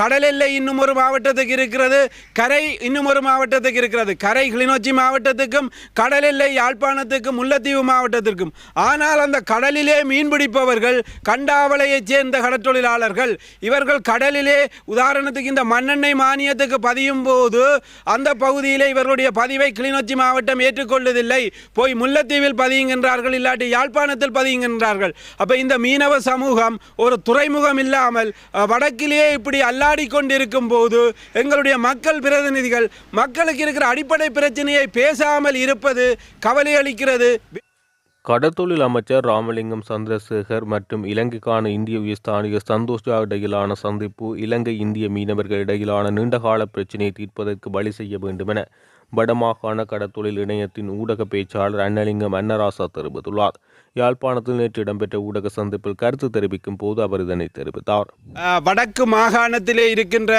கடல் எல்லை இன்னும் ஒரு மாவட்டத்துக்கு இருக்கிறது கரை இன்னும் ஒரு மாவட்டத்துக்கு இருக்கிறது. கரை கிளிநொச்சி மாவட்டத்துக்கும் கடல் எல்லை யாழ்ப்பாணத்துக்கும் முல்லைத்தீவு மாவட்டத்திற்கும். ஆனால் அந்த கடலிலே மீன் பிடிப்பவர்கள் கண்டாவளையைச் சேர்ந்த கடற்றொழிலாளர்கள் இவர்கள் கடலிலே உதாரணத்துக்கு இந்த மண்ணெண்ணெய் மானியத்துக்கு பதியும் போது அந்த பகுதியிலே இவர்களுடைய பதிவை கிளிநொச்சி மாவட்டம் ஏற்றுக்கொள்வதில்லை. போய் முல்லைத்தீவில் பதியுகின்றார்கள் இல்லாட்டி யாழ்ப்பாணத்தில் பதியுகின்றார்கள் அப்போ இந்த மீனவ சமூகம் ஒரு துறைமுகம் இல்லாமல் வடக்கிலேயே இப்படி அல்லாடி கொண்டிருக்கும் போது எங்களுடைய மக்கள் பிரதிநிதிகள் மக்களுக்கு இருக்கிற அடிப்படை பிரச்சனையை பேசாமல் இருப்பது கவலை அளிக்கிறது. கடற்தொழில் அமைச்சர் ராமலிங்கம் சந்திரசேகர் மற்றும் இலங்கைக்கான இந்திய உயர்ஸ்தானிகர் சந்தோஷா இடையிலான சந்திப்பு இலங்கை இந்திய மீனவர்கள் இடையிலான நீண்டகால பிரச்சினையை தீர்ப்பதற்கு வழி செய்ய வேண்டுமென வடமாகாண கடற்தொழில் இணையத்தின் ஊடக பேச்சாளர் அன்னலிங்கம் அன்னராசா தெரிவித்துள்ளார். யாழ்ப்பாணத்தில் நேற்று இடம்பெற்ற ஊடக சந்திப்பில் கருத்து தெரிவிக்கும் போது அவர் இதனை தெரிவித்தார். வடக்கு மாகாணத்திலே இருக்கின்ற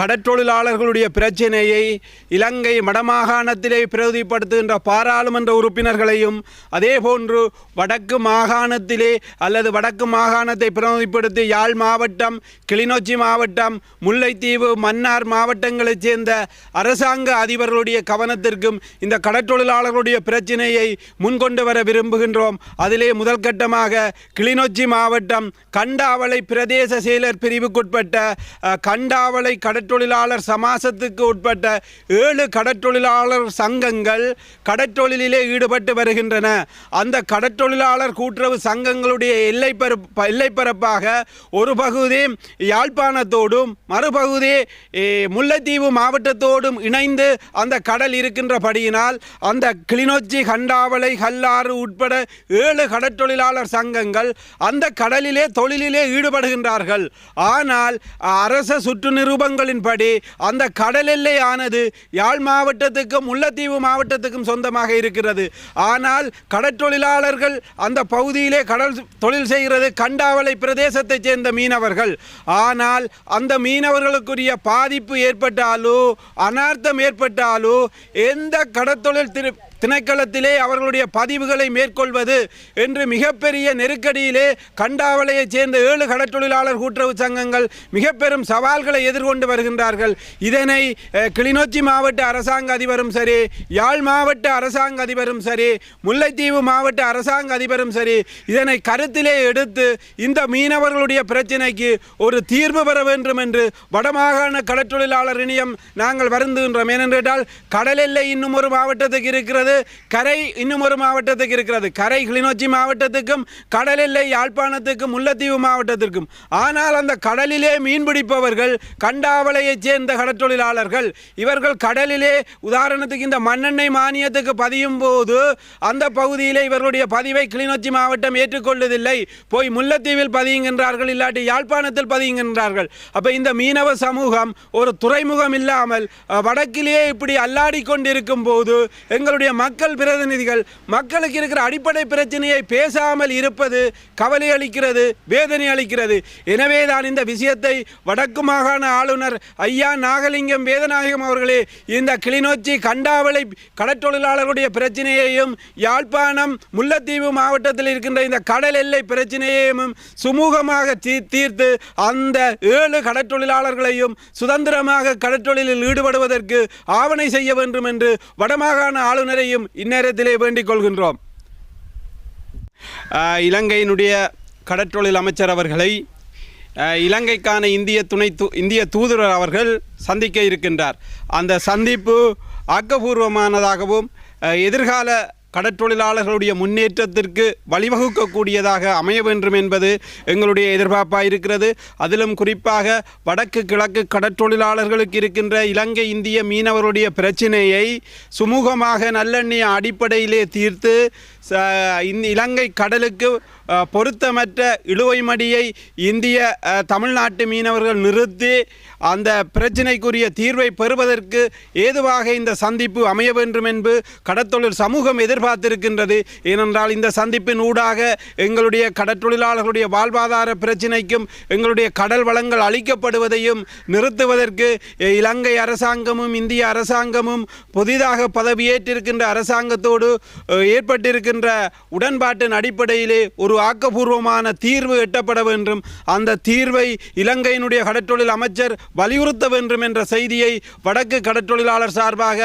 கடற்றொழிலாளர்களுடைய பிரச்சினையை இலங்கை வடமாகாணத்திலே பிரதிப்படுத்துகின்ற பாராளுமன்ற உறுப்பினர்களையும் அதே போன்று வடக்கு மாகாணத்திலே அல்லது வடக்கு மாகாணத்தை பிரதிப்படுத்தி யாழ் மாவட்டம் கிளிநொச்சி மாவட்டம் முல்லைத்தீவு மன்னார் மாவட்டங்களைச் சேர்ந்த அரசாங்க அதிபர்களுடைய கவனத்திற்கும் இந்த கடற்றொழிலாளர்களுடைய பிரச்சினையை முன்கொண்டு வர விரும்புகின்றோம். அதிலே முதல் கட்டமாக கிளிநொச்சி மாவட்டம் கண்டாவளை பிரதேச செயலர் பிரிவுக்குட்பட்ட கண்டாவளை கட கடற்றொழிலாளர் சமாசத்துக்கு உட்பட்ட ஏழு கடற்றொழிலாளர் சங்கங்கள் கடற்றொழிலிலே ஈடுபட்டு வருகின்றன. அந்த கடற்றொழிலாளர் கூட்டுறவு சங்கங்களுடைய எல்லை பரப்பு எல்லைப்பரப்பாக ஒரு பகுதி யாழ்ப்பாணத்தோடும் மறுபகுதி முல்லைத்தீவு மாவட்டத்தோடும் இணைந்து அந்த கடல் இருக்கின்றபடியினால் அந்த கிளிநொச்சி கண்டாவளை கல்லாறு உட்பட ஏழு கடற்றொழிலாளர் சங்கங்கள் அந்த கடலிலே தொழிலிலே ஈடுபடுகின்றார்கள். ஆனால் அரச சுற்று நிரூபங்களின்படி அந்த கடல் எல்லையானது யாழ் மாவட்டத்துக்கும் முல்லைத்தீவு மாவட்டத்துக்கும் சொந்தமாக இருக்கிறது. ஆனால் கடற்தொழிலாளர்கள் அந்த பகுதியிலே கடல் தொழில் செய்கிறது கண்டாவளை பிரதேசத்தைச் சேர்ந்த மீனவர்கள். ஆனால் அந்த மீனவர்களுக்குரிய பாதிப்பு ஏற்பட்டாலோ அனர்த்தம் ஏற்பட்டாலோ எந்த கடற்தொழில் திரு திணைக்களத்திலே அவர்களுடைய பதிவுகளை மேற்கொள்வது என்று மிகப்பெரிய நெருக்கடியிலே கண்டாவளையைச் சேர்ந்த ஏழு கடற்தொழிலாளர் கூட்டுறவு சங்கங்கள் மிக பெரும் சவால்களை எதிர்கொண்டு வருகின்றார்கள் இதனை கிளிநொச்சி மாவட்ட அரசாங்க அதிபரும் சரி யாழ் மாவட்ட அரசாங்க அதிபரும் சரி முல்லைத்தீவு மாவட்ட அரசாங்க அதிபரும் சரி இதனை கருத்திலே எடுத்து இந்த மீனவர்களுடைய பிரச்சினைக்கு ஒரு தீர்வு பெற வேண்டும் என்று வடமாகாண கடற்றொழிலாளர் இணையம் நாங்கள் வருந்துகின்றோம். ஏனென்றால் கடல் எல்லை இன்னும் ஒரு மாவட்டத்துக்கு இருக்கிறது கரை இன்னும் ஒரு மாவட்டத்துக்கு இருக்கிறது. கரை கிளிநொச்சி மாவட்டத்துக்கும் கடல் எல்லை யாழ்ப்பாணத்துக்கும் முல்லைத்தீவு மாவட்டத்திற்கும். ஆனால் அந்த கடலிலே மீன் பிடிப்பவர்கள் கண்டாவளையைச் சேர்ந்த கடற்றொழிலாளர்கள் இவர்கள் கடலிலே உதாரணத்துக்கு இந்த மண்ணெண்ணெய் மானியத்துக்கு பதியும் போது அந்த பகுதியிலே இவர்களுடைய பதிவை கிளிநொச்சி மாவட்டம் ஏற்றுக்கொள்வதில்லை. போய் முல்லைத்தீவில் பதியுகின்றார்கள் இல்லாட்டி யாழ்ப்பாணத்தில் பதியுகின்றார்கள். அப்ப இந்த மீனவ சமூகம் ஒரு துறைமுகம் இல்லாமல் வடக்கிலேயே இப்படி அல்லாடி கொண்டிருக்கும் போது எங்களுடைய மக்கள் பிரதிநிதிகள் மக்களுக்கு இருக்கிற அடிப்படை பிரச்சனையை பேசாமல் இருப்பது கவலை அளிக்கிறது வேதனை அளிக்கிறது. எனவே தான் இந்த விஷயத்தை வடக்கு மாகாண ஆளுநர் ஐயா நாகலிங்கம் வேதநாயகம் அவர்களே இந்த கிளிநொச்சி கண்டாவளை கடற்றொழிலாளர்களுடைய பிரச்சனையையும் யாழ்ப்பாணம் முல்லைத்தீவு மாவட்டத்தில் இருக்கின்ற இந்த கடல் எல்லை பிரச்சனையையும் சுமூகமாக தீ- தீர்த்து அந்த ஏழு கடற்றொழிலாளர்களையும் சுதந்திரமாக கடற்றொழிலில் ஈடுபடுவதற்கு ஆவணை செய்ய வேண்டும் என்று வடமாகாண ஆளுநரையும் இந்நேரத்திலே வேண்டிக் கொள்கின்றோம். ஆஹ், இலங்கையினுடைய கடற்றொழில் அமைச்சர் அவர்களை இலங்கைக்கான இந்திய துணை தூ இந்திய தூதுவர் அவர்கள் சந்திக்க இருக்கின்றார். அந்த சந்திப்பு ஆக்கப்பூர்வமானதாகவும் எதிர்கால கடற்றொழிலாளர்களுடைய முன்னேற்றத்திற்கு வழிவகுக்கக்கூடியதாக அமைய வேண்டும் என்பது எங்களுடைய எதிர்பார்ப்பாக இருக்கிறது. அதிலும் குறிப்பாக வடக்கு கிழக்கு கடற்றொழிலாளர்களுக்கு இருக்கின்ற இலங்கை இந்திய மீனவருடைய பிரச்சினையை சுமூகமாக நல்லெண்ணெய் அடிப்படையிலே தீர்த்து ச- இந்த இலங்கை கடலுக்கு பொருத்தமற்ற இழுவை மடியை இந்திய தமிழ்நாட்டு மீனவர்கள் நிறுத்தி அந்த பிரச்சினைக்குரிய தீர்வை பெறுவதற்கு ஏதுவாக இந்த சந்திப்பு அமைய வேண்டும் என்று கடற்தொழில் சமூகம் எதிர்பார்த்திருக்கின்றது. ஏனென்றால் இந்த சந்திப்பின் ஊடாக எங்களுடைய கடற்தொழிலாளர்களுடைய வாழ்வாதார பிரச்சினைக்கும் எங்களுடைய கடல் வளங்கள் அளிக்கப்படுவதையும் நிறுத்துவதற்கு இலங்கை அரசாங்கமும் இந்திய அரசாங்கமும் புதிதாக பதவியேற்றிருக்கின்ற அரசாங்கத்தோடு ஏற்பட்டிருக்கின்ற உடன்பாட்டின் அடிப்படையிலே ஒரு ஒரு ஆக்கப்பூர்வமான தீர்வு எட்டப்பட வேண்டும். அந்த தீர்வை இலங்கையினுடைய கடற்றொழில் அமைச்சர் வலியுறுத்த வேண்டும் என்ற செய்தியை வடக்கு கடற்றொழிலாளர் சார்பாக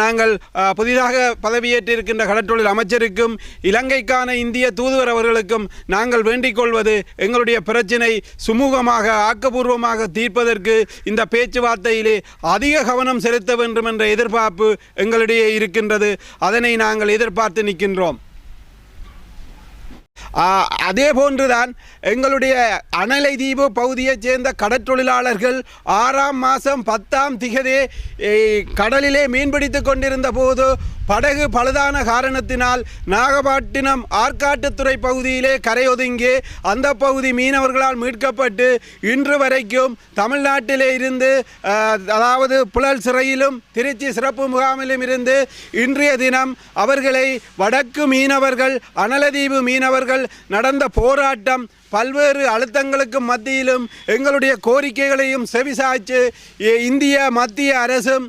நாங்கள் புதிதாக பதவியேற்றிருக்கின்ற கடற்றொழில் அமைச்சருக்கும் இலங்கைக்கான இந்திய தூதுவர் அவர்களுக்கும் நாங்கள் வேண்டிக் கொள்வது எங்களுடைய பிரச்சினை. சுமூகமாக ஆக்கப்பூர்வமாக தீர்ப்பதற்கு இந்த பேச்சுவார்த்தையிலே அதிக கவனம் செலுத்த வேண்டும் என்ற எதிர்பார்ப்பு எங்களிடையே இருக்கின்றது. அதனை நாங்கள் எதிர்பார்த்து நிற்கின்றோம். அதே போன்றுதான் எங்களுடைய அனலை தீவு பகுதியைச் சேர்ந்த கடற்றொழிலாளர்கள் ஆறாம் மாதம் பத்தாம் திகதே கடலிலே மீன்பிடித்து கொண்டிருந்த போது படகு பழுதான காரணத்தினால் நாகப்பட்டினம் ஆற்காட்டுத்துறை பகுதியிலே கரையொதுங்கி அந்த பகுதி மீனவர்களால் மீட்கப்பட்டு இன்று வரைக்கும் தமிழ்நாட்டிலே இருந்து அதாவது புழல் சிறையிலும் திருச்சி சிறப்பு முகாமிலும் இருந்து இன்றைய தினம் அவர்களை வடக்கு மீனவர்கள் அனலதீவு மீனவர்கள் நடந்த போராட்டம் பல்வேறு அழுத்தங்களுக்கும் மத்தியிலும் எங்களுடைய கோரிக்கைகளையும் செவிசாய்ச்சு இந்திய மத்திய அரசும்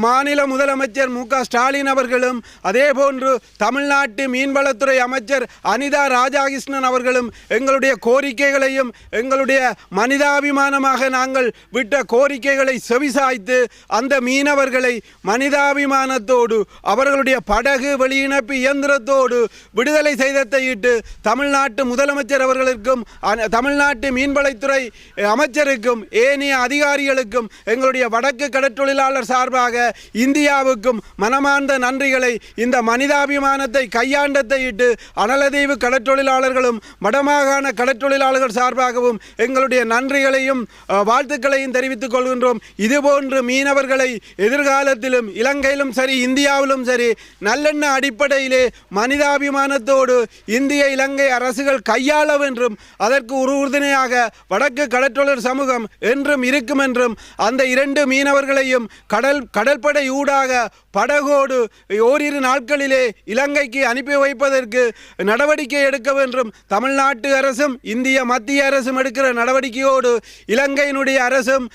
மாநில முதலமைச்சர் மு க ஸ்டாலின் அவர்களும் அதே போன்று தமிழ்நாட்டு மீன்வளத்துறை அமைச்சர் அனிதா ராஜாகிருஷ்ணன் அவர்களும் எங்களுடைய கோரிக்கைகளையும் எங்களுடைய மனிதாபிமானமாக நாங்கள் விட்ட கோரிக்கைகளை செவிசாய்த்து அந்த மீனவர்களை மனிதாபிமானத்தோடு அவர்களுடைய படகு வெளியினப்பு இயந்திரத்தோடு விடுதலை செய்ததையிட்டு தமிழ்நாட்டு முதலமைச்சர் அவர்களுக்கும் தமிழ்நாட்டு மீன்வளத்துறை அமைச்சருக்கும் ஏனைய அதிகாரிகளுக்கும் எங்களுடைய வடக்கு கடற்றொழிலாளர் சார்பாக இந்தியாவுக்கும் மனமார்ந்த நன்றிகளை இந்த மனிதாபிமானத்தை கையாண்டத்தை இட்டு அனலதீவு கடற்றொழிலாளர்களும் வடமாகாண கடற்றொழிலாளர்கள் சார்பாகவும் எங்களுடைய நன்றிகளையும் வாழ்த்துக்களையும் தெரிவித்துக் கொள்கின்றோம். இதுபோன்று மீனவர்களை எதிர்காலத்திலும் இலங்கையிலும் சரி இந்தியாவிலும் சரி நல்லெண்ண அடிப்படையிலே மனிதாபிமானத்தோடு இந்திய இலங்கை அரசுகள் கையாள வேண்டும் அதற்கு ஒரு உறுதுணையாக வடக்கு கடற்றொழில் சமூகம் என்றும் இருக்கும் என்றும் அந்த இரண்டு மீனவர்களையும் கடல் கடற்படை ஊடாக படகோடு ஓரிரு நாட்களிலே இலங்கைக்கு அனுப்பி வைப்பதற்கு நடவடிக்கை எடுக்க வேண்டும் தமிழ்நாட்டு அரசும் இந்திய மத்திய அரசும் எடுக்கிற நடவடிக்கையோடு இலங்கையினுடைய அரசும்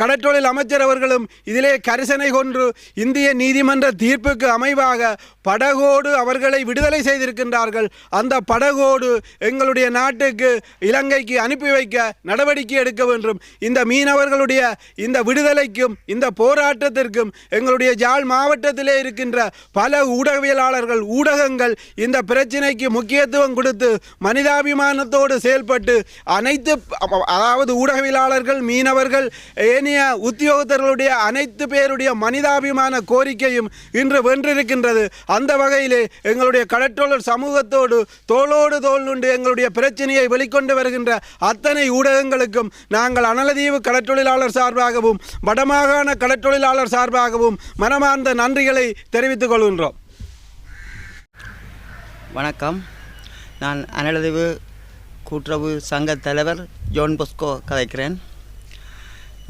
கடற்றொழில் அமைச்சர் அவர்களும் இதிலே கரிசனை கொன்று இந்திய நீதிமன்ற தீர்ப்புக்கு அமைவாக படகோடு அவர்களை விடுதலை செய்திருக்கின்றார்கள். அந்த படகோடு எங்களுடைய நாட்டுக்கு இலங்கைக்கு அனுப்பி வைக்க நடவடிக்கை எடுக்க வேண்டும் இந்த மீனவர்களுடைய இந்த விடுதலைக்கும் இந்த போராட்டத்திற்கு போராட்டத்திற்கும் எங்களுடைய ஜாழ் மாவட்டத்திலே இருக்கின்ற பல ஊடகவியலாளர்கள் ஊடகங்கள் இந்த பிரச்சினைக்கு முக்கியத்துவம் கொடுத்து மனிதாபிமானத்தோடு செயல்பட்டு அனைத்து அதாவது ஊடகவியலாளர்கள் மீனவர்கள் ஏனைய உத்தியோகத்தர்களுடைய அனைத்து பேருடைய மனிதாபிமான கோரிக்கையும் இன்று வென்றிருக்கின்றது. அந்த வகையிலே எங்களுடைய கடற்றொழில் சமூகத்தோடு தோளோடு தோள் உண்டு எங்களுடைய பிரச்சனையை வெளிக்கொண்டு வருகின்ற அத்தனை ஊடகங்களுக்கும் நாங்கள் அனலதீவு கடற்றொழிலாளர் சார்பாகவும் வடமாகாண கடற்றொழிலாளர் சார்பாகவும் மனமார்ந்த நன்றிகளை தெரிவித்துக் கொள்கின்றோம். வணக்கம். நான் அனலதிவு கூட்டுறவு சங்க தலைவர் ஜோன் பொஸ்கோ கதைக்கிறேன்.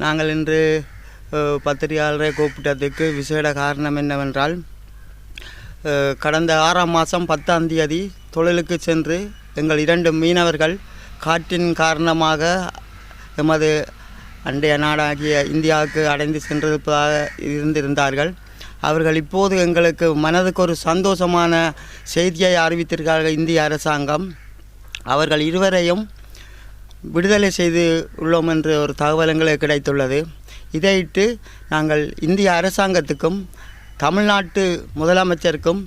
நாங்கள் இன்று பத்திரிகையாளரை கூப்பிட்டதுக்கு விசேட காரணம் என்னவென்றால் கடந்த ஆறாம் மாதம் பத்தாம் தேதி தொழிலுக்கு சென்று எங்கள் இரண்டு மீனவர்கள் காற்றின் காரணமாக எமது அண்டைய நாடாகிய இந்தியாவுக்கு அடைந்து சென்றிருப்பதாக இருந்திருந்தார்கள். அவர்கள் இப்போது எங்களுக்கு மனதுக்கு ஒரு சந்தோஷமான செய்தியை அறிவித்திருக்கிறார்கள் இந்திய அரசாங்கம். அவர்கள் இருவரையும் விடுதலை செய்து உள்ளோம் என்று ஒரு தகவல் எங்களுக்கு கிடைத்துள்ளது. இதையிட்டு நாங்கள் இந்திய அரசாங்கத்துக்கும் தமிழ்நாட்டு முதலமைச்சருக்கும்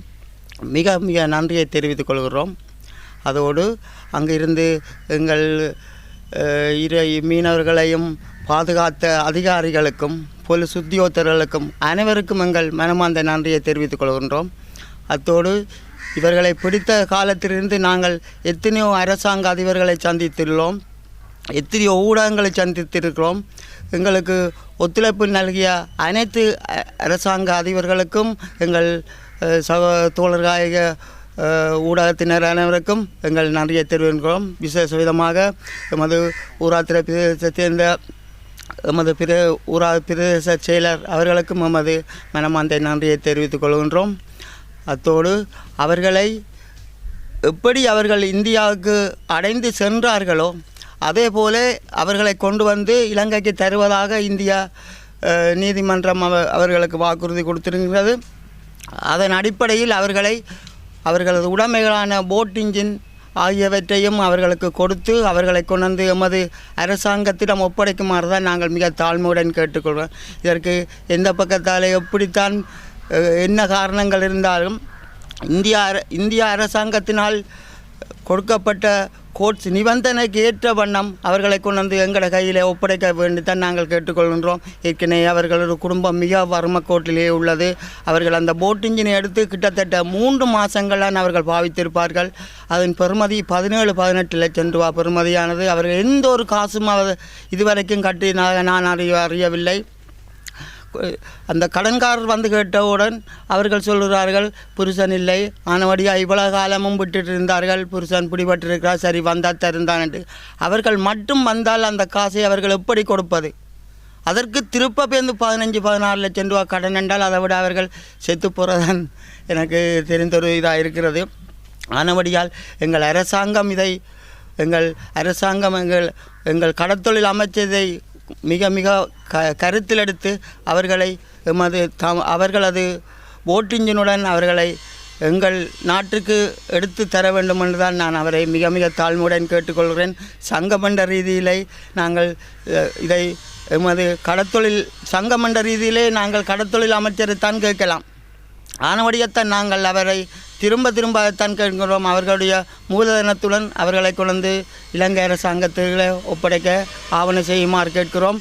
மிக மிக நன்றியை தெரிவித்துக் கொள்கிறோம். அதோடு அங்கிருந்து எங்கள் இரு மீனவர்களையும் பாதுகாத்த அதிகாரிகளுக்கும் போலீஸ் உத்தியோகத்தர்களுக்கும் அனைவருக்கும் எங்கள் மனமார்ந்த நன்றியை தெரிவித்துக் கொள்கின்றோம். அத்தோடு இவர்களை பிடித்த காலத்திலிருந்து நாங்கள் எத்தனையோ அரசாங்க அதிபர்களை சந்தித்துள்ளோம். எத்தனையோ ஊடகங்களை சந்தித்திருக்கிறோம். எங்களுக்கு ஒத்துழைப்பு நல்கிய அனைத்து அரசாங்க அதிபர்களுக்கும் எங்கள் சக தோழர்களாகிய ஊடகத்தினர் அனைவருக்கும் எங்கள் நன்றியை தெரிவிக்கிறோம் விசேஷ விதமாக எமது ஊராத்திர பிரதேசத்தை சேர்ந்த எமது பிர ஊரா பிரதேச செயலர் அவர்களுக்கும் எமது மனமார்ந்த நன்றியை தெரிவித்துக் கொள்கின்றோம். அத்தோடு அவர்களை எப்படி அவர்கள் இந்தியாவுக்கு அடைந்து சென்றார்களோ அதே போல அவர்களை கொண்டு வந்து இலங்கைக்கு தருவதாக இந்தியா நீதிமன்றம் அவர்களுக்கு வாக்குறுதி கொடுத்திருக்கிறது. அதன் அடிப்படையில் அவர்களை அவர்களது உடைமைகளான போட் இன்ஜின் ஆகியவற்றையும் அவர்களுக்கு கொடுத்து அவர்களை கொண்டு எமது அரசாங்கத்திடம் ஒப்படைக்குமாறு தான் நாங்கள் மிக தாழ்மையுடன் கேட்டுக்கொள்வோம் இதற்கு எந்த பக்கத்தால் எப்படித்தான் என்ன காரணங்கள் இருந்தாலும் இந்தியா அர- இந்திய அரசாங்கத்தினால் கொடுக்கப்பட்ட கோட்ஸ் நிபந்தனைக்கு ஏற்ற வண்ணம் அவர்களை கொண்டு வந்து எங்களோட கையில் ஒப்படைக்க வேண்டித்தான் நாங்கள் கேட்டுக்கொள்கின்றோம். ஏற்கனவே அவர்களது குடும்பம் மிக வறும கோட்டிலே உள்ளது. அவர்கள் அந்த போட் இன்ஜினை எடுத்து கிட்டத்தட்ட மூன்று மாதங்களான் அவர்கள் பாவித்திருப்பார்கள். அதன் பெறுமதி பதினேழு பதினெட்டு லட்சம் ரூபா பெறுமதியானது. அவர்கள் எந்த ஒரு காசும் இதுவரைக்கும் கட்டி நான் நான் அறிய அறியவில்லை. அந்த கடன்காரர் வந்து கேட்டவுடன் அவர்கள் சொல்கிறார்கள் புருஷன் இல்லை ஆனபடியாக இவ்வளவு காலமும் விட்டுட்டு இருந்தார்கள் புருஷன் பிடிபட்டிருக்கிறார் சரி வந்தால் தருந்தான்ட்டு அவர்கள் மட்டும் வந்தால் அந்த காசை அவர்கள் எப்படி கொடுப்பது? அதற்கு திருப்ப பேருந்து பதினஞ்சு பதினாறு லட்சம் ரூபா கடன் என்றால் அதை விட அவர்கள் செத்து போகிறதான் எனக்கு தெரிந்த ஒரு இதாக இருக்கிறது. ஆனபடியால் எங்கள் அரசாங்கம் இதை எங்கள் அரசாங்கம் எங்கள் எங்கள் கடத்தொழில் அமைச்சதை மிக மிக க கருத்தில் எடுத்து அவர்களை எமது தம் அவர்களது ஓட்டிஞ்சினுடன் அவர்களை எங்கள் நாட்டுக்கு எடுத்து தர வேண்டும் என்று தான் நான் அவரை மிக மிக தாழ்மையுடன் கேட்டுக்கொள்கிறேன். சங்கமண்ட ரீதியிலே நாங்கள் இதை எமது கடத்தொழில் சங்கமண்ட ரீதியிலே நாங்கள் கடத்தொழில் அமைச்சரைத்தான் கேட்கலாம். ஆனவடியத்தான் நாங்கள் அவரை திரும்ப திரும்ப தான் கேட்கிறோம். அவர்களுடைய மூலதனத்துடன் அவர்களை கொண்டு இலங்கை அரசாங்கத்திலே ஒப்படைக்க ஆவணம் செய்யுமாறு கேட்கிறோம்.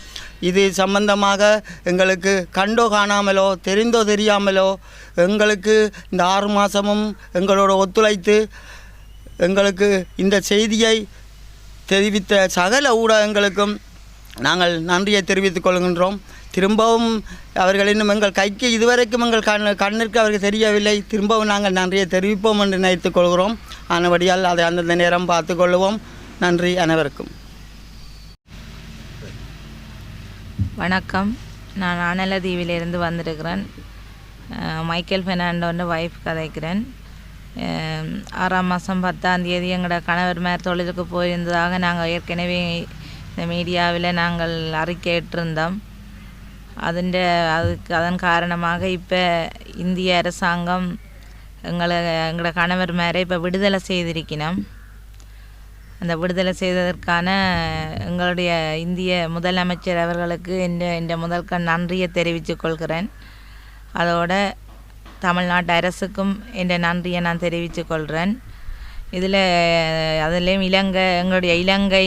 இது சம்பந்தமாக எங்களுக்கு கண்டோ காணாமலோ தெரிந்தோ தெரியாமலோ எங்களுக்கு இந்த ஆறு மாதமும் எங்களோட ஒத்துழைத்து எங்களுக்கு இந்த செய்தியை தெரிவித்த சகல ஊடகங்களுக்கும் நாங்கள் நன்றியை தெரிவித்துக் கொள்கின்றோம். திரும்பவும் அவர்கள் இன்னும் எங்கள் கைக்கு இதுவரைக்கும் எங்கள் கண் கண்ணிற்கு அவருக்கு தெரியவில்லை. திரும்பவும் நாங்கள் நன்றியை தெரிவிப்போம் என்று நினைத்துக் கொள்கிறோம். ஆனபடியால் அதை அந்தந்த நேரம் பார்த்து கொள்வோம் நன்றி அனைவருக்கும். வணக்கம். நான் அனலதீவிலிருந்து வந்திருக்கிறேன். மைக்கேல் பெர்னாண்டோன்னு ஒய்ஃப் கதைக்கிறேன். ஆறாம் மாதம் பத்தாம் தேதி எங்களோட கணவர் மேல் தொழிலுக்கு போயிருந்ததாக நாங்கள் ஏற்கனவே இந்த மீடியாவில் நாங்கள் அறிக்கையிட்டிருந்தோம். അതിൻ്റെ அதுக்கு அதன் காரணமாக இப்போ இந்திய அரசாங்கம் எங்களை எங்களோட கணவர்மாரை இப்போ விடுதலை செய்திருக்கணும் அந்த விடுதலை செய்ததற்கான எங்களுடைய இந்திய முதலமைச்சர் அவர்களுக்கு இந்த இந்த முதற்க நன்றியை தெரிவித்துக் கொள்கிறேன் அதோட தமிழ்நாட்டு அரசுக்கும் இந்த நன்றியை நான் தெரிவித்துக் கொள்கிறேன் இதில் அதுலேயும் இலங்கை எங்களுடைய இலங்கை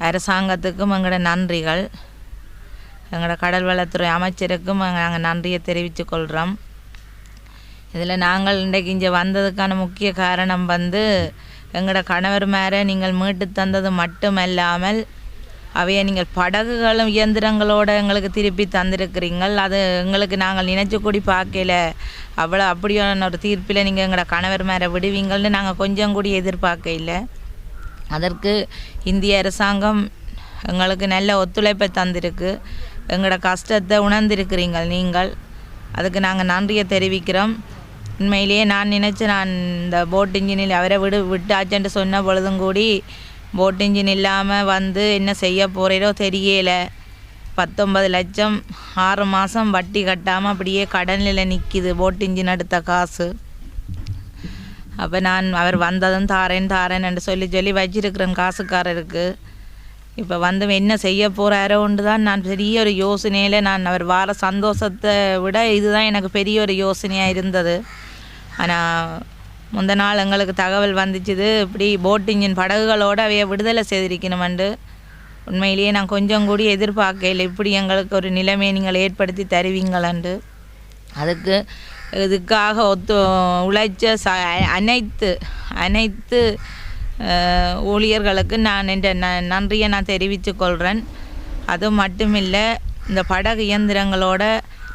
அரசாங்கத்துக்கும் எங்களோட நன்றிகள் எங்களோட கடல் வளத்துறை அமைச்சருக்கும் நாங்கள் நன்றியை தெரிவித்து கொள்கிறோம் இதில் நாங்கள் இன்றைக்கு இங்கே வந்ததுக்கான முக்கிய காரணம் வந்து எங்களோட கணவர் மேலே நீங்கள் மீட்டு தந்தது மட்டுமல்லாமல் அவையை நீங்கள் படகுகளும் இயந்திரங்களோடு எங்களுக்கு திருப்பி தந்திருக்கிறீங்கள் அது எங்களுக்கு நாங்கள் நினச்சி கூடி பார்க்கல. அவ்வளோ அப்படியான ஒரு தீர்ப்பில் நீங்கள் எங்களோட கணவர் மேலே விடுவீங்கள்னு நாங்கள் கொஞ்சம் கூடி எதிர்பார்க்கல அதற்கு இந்திய அரசாங்கம் எங்களுக்கு நல்ல ஒத்துழைப்பை தந்திருக்கு. எங்களோட கஷ்டத்தை உணர்ந்திருக்கிறீங்க நீங்கள். அதுக்கு நாங்கள் நன்றியை தெரிவிக்கிறோம். உண்மையிலேயே நான் நினச்சி நான் இந்த போட் இன்ஜினில் அவரை விடு விட்டாச்சுன்ட்டு சொன்ன பொழுதும் கூடி போட் இன்ஜின் இல்லாமல் வந்து என்ன செய்ய போகிறீரோ தெரியல. பத்தொன்பது லட்சம் ஆறு மாதம் வட்டி கட்டாமல் அப்படியே கடனில் நிற்கிது போட் இன்ஜின் எடுத்த காசு. அப்போ நான் அவர் வந்ததும் தாரேன் தாரேன் என்று சொல்லி சொல்லி வச்சிருக்கிறேன் காசுக்காரருக்கு. இப்போ வந்து என்ன செய்ய போகிறாரோன்னு தான் நான் பெரிய ஒரு யோசனையில் நான் அவர் வார சந்தோஷத்தை விட இதுதான் எனக்கு பெரிய ஒரு யோசனையாக இருந்தது. ஆனால் முந்த நாள் எங்களுக்கு தகவல் வந்துச்சுது. இப்படி போட் இன்ஜின் படகுகளோடு அவைய விடுதலை செய்திருக்கணுமெண்டு உண்மையிலேயே நான் கொஞ்சம் கூடி எதிர்பார்க்கல இப்படி எங்களுக்கு ஒரு நிலைமை நீங்கள் ஏற்படுத்தி தருவீங்களண்டு அதுக்கு இதுக்காக ஒத்து உழைச்ச ச அனைத்து அனைத்து ஊழியர்களுக்கு நான் என்ற ந நன்றியை நான் தெரிவித்து கொள்கிறேன் அது மட்டுமில்லை இந்த படகு இயந்திரங்களோட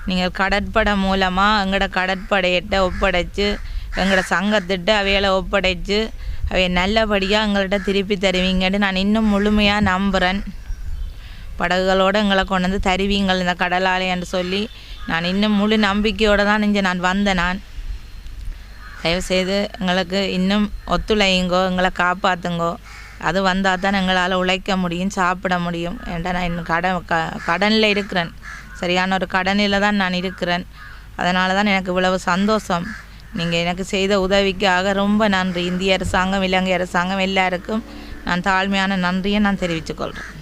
நீங்கள் கடற்படை மூலமாக எங்களோட கடற்படையிட்ட ஒப்படைச்சு எங்களோட சங்கத்திட்ட அவைகளை ஒப்படைச்சு அவை நல்லபடியாக எங்கள்கிட்ட திருப்பி தருவீங்கன்னு நான் இன்னும் முழுமையாக நம்புகிறேன் படகுகளோடு எங்களை கொண்டு வந்து தருவீங்கள் இந்த கடலாலைன்னு சொல்லி நான் இன்னும் முழு நம்பிக்கையோடு தான் இங்கே நான் வந்தேன் நான். தயவுசெய்து எங்களுக்கு இன்னும் ஒத்துழையுங்கோ எங்களை காப்பாற்றுங்கோ அது வந்தால் தான் எங்களால் உழைக்க முடியும் சாப்பிட முடியும் ஏன்டா நான் இன்னும் கடன் க கடனில் இருக்கிறேன். சரியான ஒரு கடனில் தான் நான் இருக்கிறேன். அதனால தான் எனக்கு இவ்வளவு சந்தோஷம். நீங்கள் எனக்கு செய்த உதவிக்காக ரொம்ப நன்றி. இந்திய அரசாங்கம் இலங்கை அரசாங்கம் எல்லாருக்கும் நான் தாழ்மையான நன்றியை நான் தெரிவித்துக்கொள்கிறேன்